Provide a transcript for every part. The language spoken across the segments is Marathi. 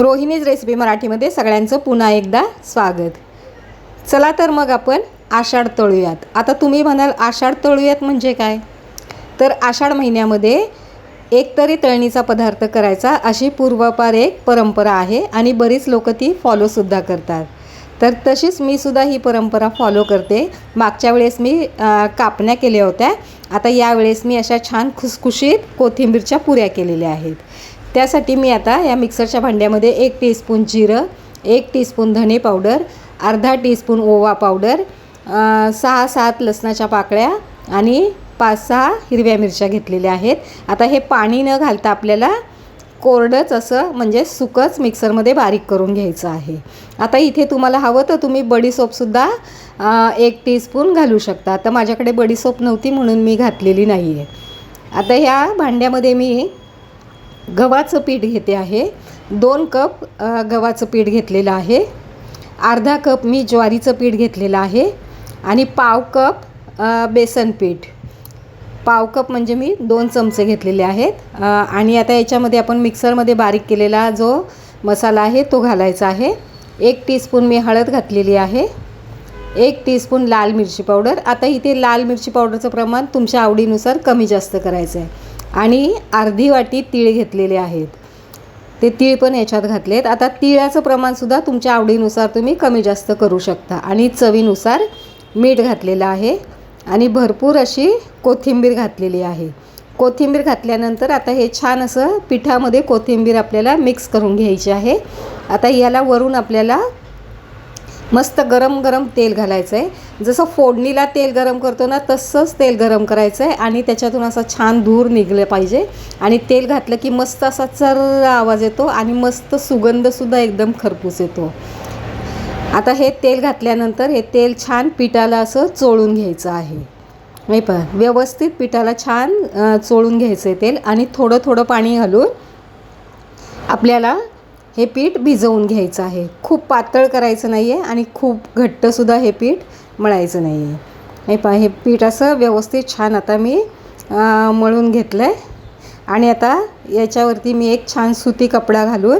रोहिणीज रेसिपी मराठीमध्ये सगळ्यांचं पुन्हा एकदा स्वागत. चला तर मग आपण आषाढ तळूयात. आता तुम्ही म्हणाल आषाढ तळूयात म्हणजे काय? तर आषाढ महिन्यामध्ये एकतरी तळणीचा पदार्थ करायचा. अशी पूर्वापार एक परंपरा आहे आणि बरीच लोक ती फॉलोसुद्धा करतात. तर तशीच मी सुद्धा ही परंपरा फॉलो करते. मागच्या वेळेस मी कापण्या केल्या होत्या. आता यावेळेस मी अशा छान खुसखुशीत कोथिंबीरच्या पुऱ्या केलेल्या आहेत. त्यासाठी मी आता या मिक्सरच्या भांड्यामध्ये एक टीस्पून जिरं एक टीस्पून धणे पावडर अर्धा टीस्पून ओवा पावडर सहा सात लसणाच्या पाकळ्या आणि पाच सहा हिरव्या मिरच्या घेतलेल्या आहेत. आता हे पाणी न घालता आपल्याला कोरडंच असं म्हणजे सुकंच मिक्सरमध्ये बारीक करून घ्यायचं आहे. आता इथे तुम्हाला हवं तर तुम्ही बडीसोपसुद्धा एक टीस्पून घालू शकता. आता माझ्याकडे बडीसोप नव्हती म्हणून मी घातलेली नाही आहे आता ह्या भांड्यामध्ये मी गव्हाचं पीठ घेते आहे. दोन कप गव्हाचं पीठ घेतलेलं आहे. अर्धा कप मी ज्वारीचं पीठ घेतलेलं आहे. आणि पाव कप बेसन पीठ. पाव कप म्हणजे मी दोन चमचे घेतलेले आहेत. आणि आता याच्यामध्ये आपण मिक्सरमध्ये बारीक केलेला जो मसाला आहे तो घालायचा आहे. एक टीस्पून मी हळद घातलेली आहे. एक टीस्पून लाल मिरची पावडर. आता इथे लाल मिरची पावडरचं प्रमाण तुमच्या आवडीनुसार कमी जास्त करायचं आहे आणि अर्धी वाटी तीळ घेतलेले आहेत. ते तीळ पण याच्यात घातलेत. आता तिळाचं प्रमाणसुद्धा तुमच्या आवडीनुसार तुम्ही कमी जास्त करू शकता. आणि चवीनुसार मीठ घातलेलं आहे. आणि भरपूर अशी कोथिंबीर घातलेली आहे. कोथिंबीर घातल्यानंतर आता हे छान असं पिठामध्ये कोथिंबीर आपल्याला मिक्स करून घ्यायची आहे. आता याला वरून आपल्याला मस्त गरम गरम तेल घालायचं आहे जसं फोडणीला तेल गरम करतो ना तसंच तेल गरम करायचं आहे आणि त्याच्यातून असा छान धूर निघलं पाहिजे. आणि तेल घातलं की मस्त असा चर आवाज येतो आणि मस्त सुगंधसुद्धा एकदम खरपूस येतो. आता हे तेल घातल्यानंतर हे तेल छान पिठाला असं चोळून घ्यायचं आहे. नाही पण व्यवस्थित पिठाला छान चोळून घ्यायचं आहे तेल आणि थोडं थोडं पाणी घालून आपल्याला हे पीठ भिजवून घ्यायचं आहे. खूप पातळ करायचं नाही आहे आणि खूप घट्टसुद्धा हे पीठ मळायचं नाही आहे हे पहा हे पीठ असं व्यवस्थित छान आता मी मळून घेतलं आहे आणि आता याच्यावरती मी एक छान सुती कपडा घालून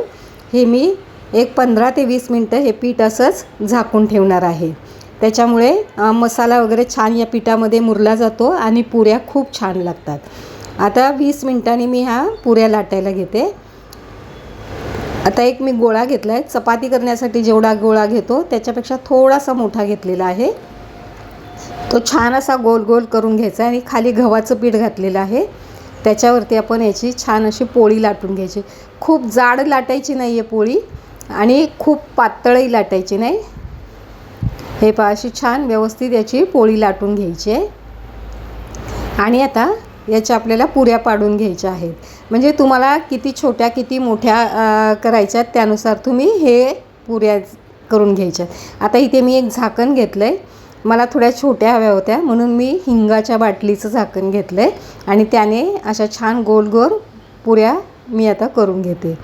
हे मी एक पंधरा ते वीस मिनटं हे पीठ असंच झाकून ठेवणार आहे. त्याच्यामुळे मसाला वगैरे छान या पिठामध्ये मुरला जातो आणि पुऱ्या खूप छान लागतात. आता वीस मिनटांनी मी ह्या पुऱ्या लाटायला घेते. आता एक मी गोळा घेतला आहे चपाती करण्यासाठी जेवढा गोळा घेतो त्याच्यापेक्षा थोडासा मोठा घेतलेला आहे. तो छान असा गोल गोल करून घ्यायचा आणि खाली गव्हाचं पीठ घातलेलं आहे. त्याच्यावरती आपण याची छान अशी पोळी लाटून घ्यायची. खूप जाड लाटायची नाही आहे पोळी आणि खूप पातळही लाटायची नाही. हे पहा अशी छान व्यवस्थित याची पोळी लाटून घ्यायची आहे. आणि आता याच्या आपल्याला पुऱ्या पाडून घ्यायच्या आहेत. म्हणजे तुम्हाला किती छोट्या किती मोठ्या अ, करायच्या त्यानुसार तुम्ही हे पुऱ्या करून घ्यायच्या आता इथे मी एक झाकण घेतलं आहे मला थोड्या छोट्या हव्या होत्या म्हणून मी हिंगाच्या बाटलीचं झाकण घेतलं आहे आणि त्याने अशा छान गोल गोल पुऱ्या मी आता करून घेते.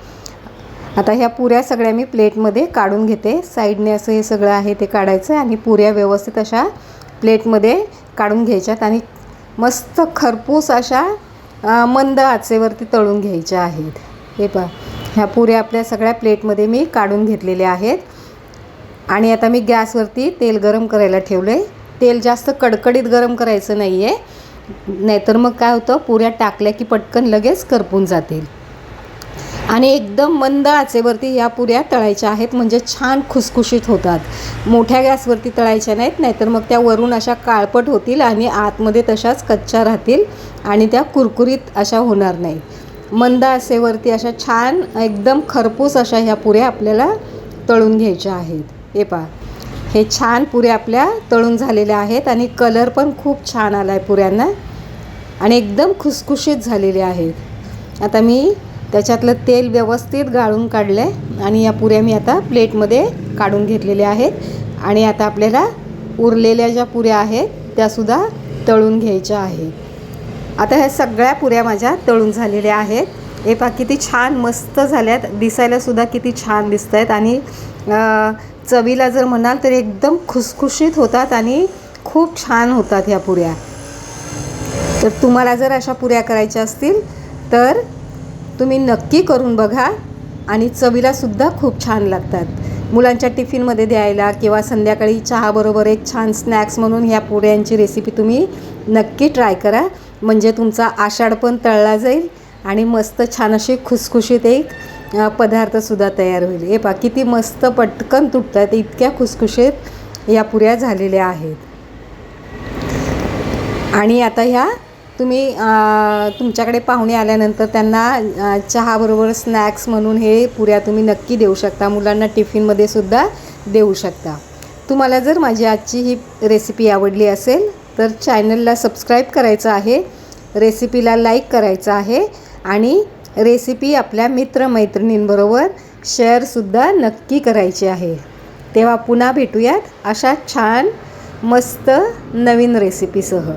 आता ह्या पुऱ्या सगळ्या मी प्लेटमध्ये काढून घेते. साईडने असं हे सगळं आहे ते काढायचं आणि पुऱ्या व्यवस्थित अशा प्लेटमध्ये काढून घ्यायच्यात आणि मस्त खरपूस अशा मंद आचेवरती तळून घ्यायच्या आहेत. हे पहा ह्या पुऱ्या आपल्या सगळ्या प्लेटमध्ये मी काढून घेतलेल्या आहेत. आणि आता मी गॅसवरती तेल गरम करायला ठेवलं आहे तेल जास्त कडकडीत गरम करायचं नाही आहे नाहीतर मग काय होतं पुऱ्या टाकल्या की पटकन लगेच करपून जातील. आणि एकदम मंद आचेवरती या पुऱ्या तळायच्या आहेत म्हणजे छान खुसखुशीत होतात. मोठ्या गॅसवरती तळायच्या नाहीत नाहीतर मग त्या वरून अशा काळपट होतील आणि आतमध्ये तशाच कच्च्या राहतील आणि त्या कुरकुरीत अशा होणार नाही मंद आसेवरती अशा छान एकदम खरपूस अशा ह्या पुऱ्या आपल्याला तळून घ्यायच्या आहेत. हे पहा हे छान पुऱ्या आपल्या तळून झालेल्या आहेत आणि कलर पण खूप छान आला आहे पुऱ्यांना आणि एकदम खुसखुशीत झालेले आहेत. आता मी त्याच्यातलं तेल व्यवस्थित गाळून काढलं आहे आणि या पुऱ्या मी आता प्लेटमध्ये काढून घेतलेल्या आहेत. आणि आता आपल्याला उरलेल्या ज्या पुऱ्या आहेत त्यासुद्धा तळून घ्यायच्या आहेत. आता ह्या सगळ्या पुऱ्या माझ्या तळून झालेल्या आहेत. हे पा किती छान मस्त झाल्यात. दिसायलासुद्धा किती छान दिसत आहेत आणि चवीला जर म्हणाल तर एकदम खुसखुशीत होतात आणि खूप छान होतात ह्या पुऱ्या. तर तुम्हाला जर अशा पुऱ्या करायच्या असतील तर तुम्ही नक्की करून बघा. आणि चवीलासुद्धा खूप छान लागतात. मुलांच्या टिफिनमध्ये द्यायला किंवा संध्याकाळी चहाबरोबर एक छान स्नॅक्स म्हणून ह्या पुऱ्यांची रेसिपी तुम्ही नक्की ट्राय करा. म्हणजे तुमचा आषाढ पण तळला जाईल आणि मस्त छान अशी खुसखुशीत एक पदार्थसुद्धा तयार होईल. हे पा किती मस्त पटकन तुटतात इतक्या खुसखुशीत या पुऱ्या झालेल्या आहेत. आणि आता ह्या तुम्ही तुमच्याकडे पाहुणे आल्यानंतर त्यांना चहाबरोबर स्नॅक्स म्हणून हे पुऱ्या तुम्ही नक्की देऊ शकता. मुलांना टिफिनमध्ये सुद्धा देऊ शकता. तुम्हाला जर माझी आजची ही रेसिपी आवडली असेल तर चॅनलला सबस्क्राईब करायचं आहे रेसिपीला लाईक करायचं आहे आणि रेसिपी आपल्या मित्रमैत्रिणींबरोबर शेअरसुद्धा नक्की करायची आहे. तेव्हा पुन्हा भेटूयात अशा छान मस्त नवीन रेसिपीसह